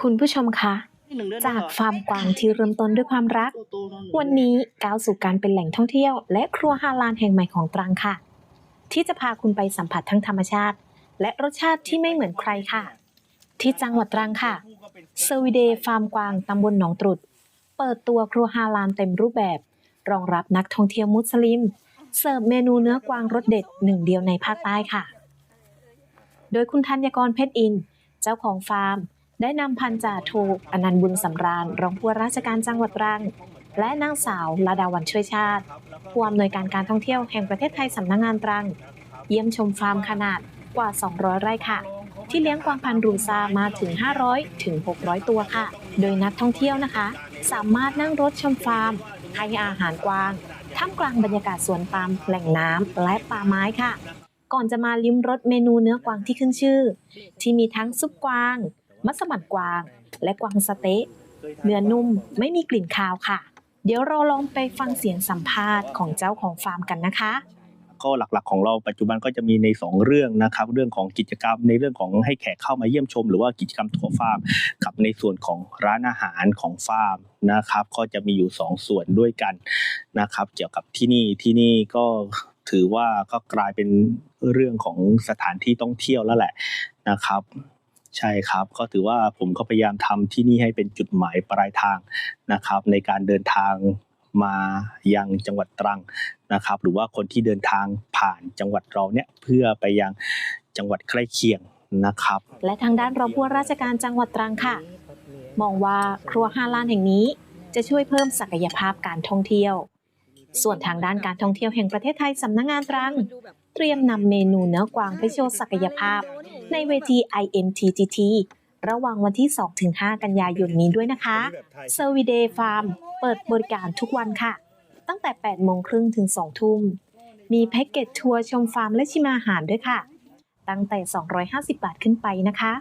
คุณผู้ชมคะ จากฟาร์มกวางที่เริ่มต้นด้วยความรัก วันนี้ก้าวสู่การเป็นแหล่งท่องเที่ยว และครัวฮาลาลแห่งใหม่ของตรังค่ะ ที่จะพาคุณไปสัมผัสทั้งธรรมชาติ และรสชาติที่ไม่เหมือนใครค่ะ ที่จังหวัดตรังค่ะเซอร์วิเดย์ฟาร์มกวางตำบลหนองตรุด เปิดตัวครัวฮาลาลเต็มรูปแบบ รองรับนักท่องเที่ยวมุสลิม เสิร์ฟเมนูเนื้อกวางรสเด็ดหนึ่งเดียวในภาคใต้ค่ะ โดยคุณธัญกรเพชรอินทร์เจ้าของฟาร์ม ได้นำพันจ่าโทอนันต์บุญสำราญ รองผู้ว่าราชการจังหวัดตรัง และนางสาวลาดาวันช่วยชาติ ผู้อำนวยการการท่องเที่ยวแห่งประเทศไทยสำนักงงานตรัง เยี่ยมชมฟาร์มขนาดกว่า 200 ไร่ค่ะ ที่เลี้ยงกวางพันธุ์รูซามาถึง 500 ถึง 600 ตัวค่ะ โดยนักท่องเที่ยวนะคะ สามารถนั่งรถชมฟาร์มให้อาหารกวางท่ามกลางบรรยากาศสวนปาล์มแหล่งน้ำและป่าไม้ค่ะ ก่อนจะมาลิ้มรสเมนูเนื้อกวางที่ขึ้นชื่อ ที่มีทั้งซุปกวาง มัสมั่นกวาง และกวางสเต๊ะ เนื้อนุ่มไม่มีกลิ่นคาวค่ะ เดี๋ยวเราลองไปฟังเสียงสัมภาษณ์ของเจ้าของฟาร์มกันนะคะก็หลักๆของเราปัจจุบันก็จะมีใน 2 เรื่องนะครับเรื่องของกิจกรรมในเรื่องของให้แขกเข้ามาเยี่ยมชม หรือว่ากิจกรรมทัวร์ฟาร์มกับในส่วนของร้านอาหารของฟาร์มนะครับ ก็จะมีอยู่ 2 ส่วนด้วยกันนะครับเกี่ยวกับที่นี่ที่นี่ก็ถือว่าก็กลายเป็นเรื่องของสถานที่ท่องเที่ยวแล้วแหละนะครับ ใช่ครับก็ถือว่าผมก็พยายามทำที่นี่ให้เป็นจุดหมายปลายทางนะครับ ในการเดินทางมายังจังหวัดตรังนะครับ หรือว่าคนที่เดินทางผ่านจังหวัดเราเนี่ยเพื่อไปยังจังหวัดใกล้เคียงนะครับ และทางด้านรองผู้ว่าราชการจังหวัดตรังค่ะ มองว่าครัวฮาล้านแห่งนี้ จะช่วยเพิ่มศักยภาพการท่องเที่ยว ส่วนทางด้านการท่องเที่ยวแห่งประเทศไทยสำนักงานตรัง เตรียมนำเมนูเนื้อกวางไปโชว์ศักยภาพ ในเวที IMTGT ระหว่างวันที่ 2-5 กันยายนนี้ด้วยนะคะเซอร์วิเดย์ฟาร์มเปิดบริการทุกวันค่ะ ตั้งแต่ 8 โมงครึ่งถึง 2 ทุ่ม มีแพ็กเกจทัวร์ชมฟาร์มและชิมอาหารด้วยค่ะ ตั้งแต่ 250 บาทขึ้นไปนะคะ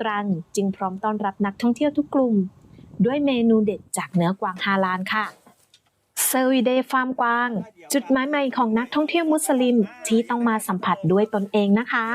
ตรังจึงพร้อมต้อนรับนักท่องเที่ยวทุกกลุ่ม ด้วยเมนูเด็ดจากเนื้อกวางฮาลาลค่ะ เซอร์วิเดฟาร์มกวาง จุดหมายใหม่ของนักท่องเที่ยวมุสลิมที่ต้องมาสัมผัสด้วยตนเองนะคะ